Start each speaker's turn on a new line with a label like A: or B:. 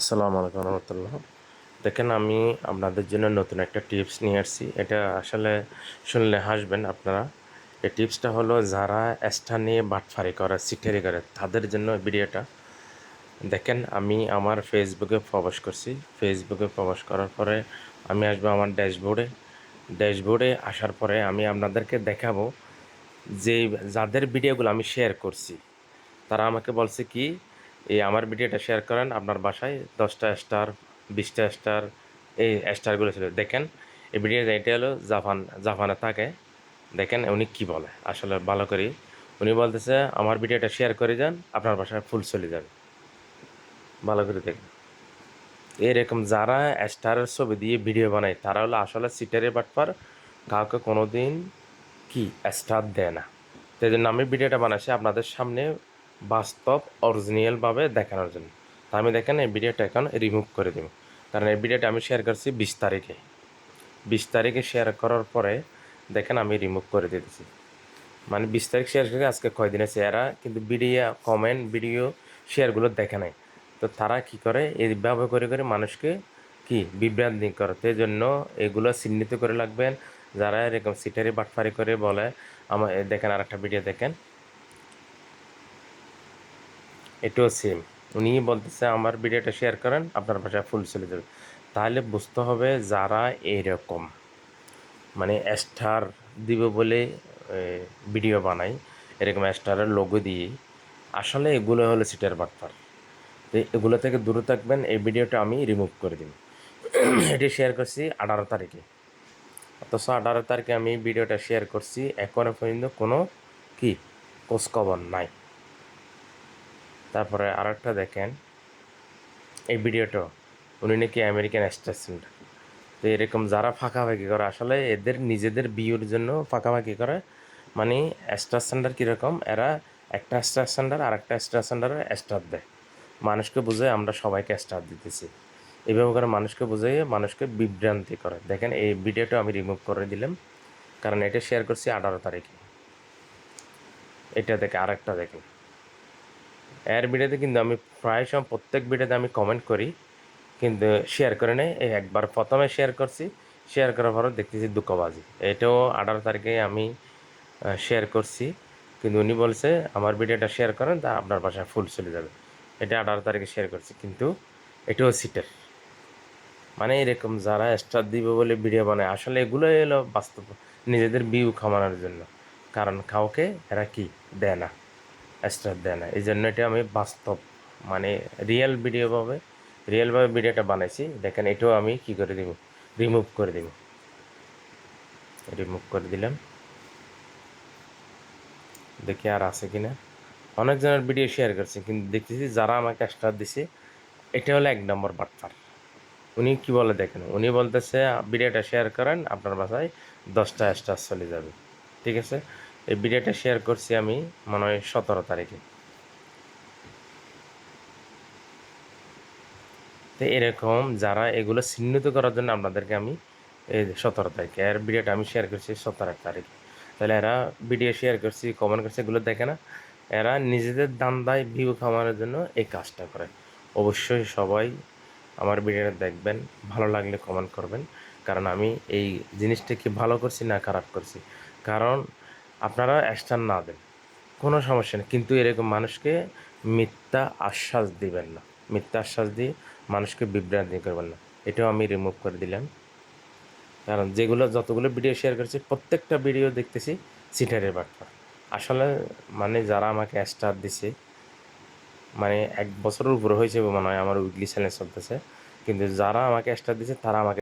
A: আসসালামু আলাইকুম রহমতুল্লাহ। দেখেন আমি আপনাদের জন্য নতুন একটা টিপস নিয়ে আসছি। এটা আসলে শুনলে হাসবেন আপনারা। এই টিপসটা হলো যারা নিয়ে বাটফারি করে সিটারি করে, তাদের জন্য ভিডিওটা। দেখেন আমি আমার ফেসবুকে প্রবেশ করছি। ফেসবুকে প্রবেশ করার পরে আমি আসব আমার ড্যাশবোর্ডে। ড্যাশবোর্ডে আসার পরে আমি আপনাদেরকে দেখাবো যে যাদের ভিডিওগুলো আমি শেয়ার করছি, তারা আমাকে বলছে কি এই আমার ভিডিওটা শেয়ার করেন, আপনার বাসায় দশটা স্টার বিশটা স্টার এই স্টারগুলো ছিল। দেখেন, এই ভিডিওটা এটা হলো জাপান জাপানে থাকে। দেখেন উনি কি বলে। আসলে ভালো করি। উনি বলতেছে, আমার ভিডিওটা শেয়ার করে যান, আপনার বাসায় ফুল চলে যাবে। ভালো করে দেখেন। এরকম যারা স্টারের ছবি দিয়ে ভিডিও বানায়, তারা হলো আসলে সিটারে বাটপার। কাউকে কোনো দিন কি স্টার দেয় না। সেই জন্য আমি ভিডিওটা বানাইছি আপনাদের সামনে। বাস্তব অরিজিনালভাবে দেখানোর জন্য। তা আমি দেখেন এই ভিডিওটা এখন রিমুভ করে দেব। কারণ এই ভিডিওটা আমি শেয়ার করছি বিশ তারিখে। বিশ তারিখে শেয়ার করার পরে দেখেন আমি রিমুভ করে দিতেছি মানে বিশ তারিখ শেয়ার করে আজকে কয়দিন এরা কিন্তু ভিডিও কমেন্ট ভিডিও শেয়ারগুলো দেখে নাই। তো তারা কি করে? এইভাবে করে করে মানুষকে কি? বিভ্রান্তি করে এই জন্য এগুলো চিহ্নিত করে লাগবেন যারা এরকম সিটারি বাটফারি করে বলে, আমার দেখেন আর একটা ভিডিও দেখেন। এটাও সেম উনি বলতেছে, আমার ভিডিওটা শেয়ার করেন, আপনার বাসায় ফুল চলে যাবে। তাহলে বুঝতে হবে যারা এরকম মানে স্টার দিব বলে ভিডিও বানাই এরকম স্টারের লোগো দিয়ে, আসলে এগুলো হলো সিটার বাটপার। তো এগুলো থেকে দূরে থাকবেন, এই ভিডিওটা আমি রিমুভ করে দিব। এটি শেয়ার করছি আঠারো তারিখে। অথচ আঠারো তারিখে আমি ভিডিওটা শেয়ার করছি, এখনও পর্যন্ত কোনো কি খোঁজখবর নাই। তারপরে আরেকটা দেখেন। এই ভিডিওটা, উনি নাকি আমেরিকান অ্যাসিস্ট্যান্ট। তো এরকম যারা ফাঁকাফাঁকি করে, আসলে এদের নিজেদের বিয়ের জন্য ফাঁকাফাঁকি করে। মানে স্টার সেন্টার কীরকম, এরা একটা স্টার সেন্টার আর একটা স্টার সেন্টারে স্টার দেয়। মানুষকে বুঝে আমরা সবাইকে স্টার দিতেছি। এইভাবে করে মানুষকে বুঝে, মানুষকে বিভ্রান্তি করে। দেখেন, এই ভিডিওটা আমি রিমুভ করে দিলাম। কারণ এটা শেয়ার করছি আঠারো তারিখে। এটা দেখে আরেকটা দেখেন। এর ভিডিওতে কিন্তু আমি প্রায় সময় প্রত্যেক ভিডিওতে আমি কমেন্ট করি, কিন্তু শেয়ার করে নেই। একবার প্রথমে শেয়ার করছি শেয়ার করার পরও দেখতেছি দুঃখবাজি। এটাও আঠারো তারিখে আমি শেয়ার করছি, কিন্তু উনি বলছে, আমার ভিডিওটা শেয়ার করেন, তা আপনার বাসায় ফুল চলে যাবে। এটা আঠারো তারিখে শেয়ার করছি, কিন্তু এটাও সিটের মানে এরকম যারা স্টার দিবে বলে ভিডিও বানায়, আসলে এগুলো এলো বাস্তব, নিজেদের ভিউ খামানোর জন্য। কারণ কাউকে এরা কি, দেয় না। স্টার দেয় না। এই জন্য এটা আমি বাস্তব মানে রিয়েল ভিডিওভাবে রিয়েলভাবে ভিডিওটা বানাইছি। দেখেন, এটাও আমি কি করে দিব? রিমুভ করে দিব। রিমুভ করে দিলাম। দেখি আর আছে কিনা অনেকজনের ভিডিও শেয়ার করছে, কিন্তু দেখতেছি যারা আমাকে স্টার দিছে, এটা হলো এক নম্বর বার্তার। উনি কি বলে দেখেন? উনি বলতেছে ভিডিওটা শেয়ার করেন, আপনার বাসায় দশটা স্টার চলে যাবে। ঠিক আছে? এই ভিডিওটা শেয়ার করছি আমি, মনে হয় সতেরো তারিখে। তো এরকম যারা এগুলো চিহ্নিত করার জন্য আপনাদেরকে আমি এই সতেরো তারিখে এর ভিডিওটা আমি শেয়ার করছি সতেরো তারিখে। তাহলে এরা ভিডিও শেয়ার করছি কমেন্ট করছে, এগুলো দেখে না, এরা নিজেদের দান্দায় ভিউ খামানোর জন্য এই কাজটা করে। অবশ্যই সবাই আমার ভিডিওটা দেখবেন, ভালো লাগলে কমেন্ট করবেন, কারণ আমি এই জিনিসটা কি ভালো করছি না খারাপ করছি। কারণ আপনারা অ্যাকশান না দেন। কোনো সমস্যা নেই। কিন্তু এরকম মানুষকে মিথ্যা আশ্বাস দিবেন না। মিথ্যা আশ্বাস দিয়ে মানুষকে বিভ্রান্তি করবেন না। এটাও আমি রিমুভ করে দিলাম। কারণ যেগুলো যতগুলো ভিডিও শেয়ার করেছি, প্রত্যেকটা ভিডিও দেখতেছি সিটারের বাটপা আসলে মানে যারা আমাকে স্টার দিছে মানে এক বছরের উপরে হয়েছে মনে হয়, আমার উইকলি চ্যালেঞ্জ চলতেছে। কিন্তু যারা আমাকে স্টার দিছে, তারা আমাকে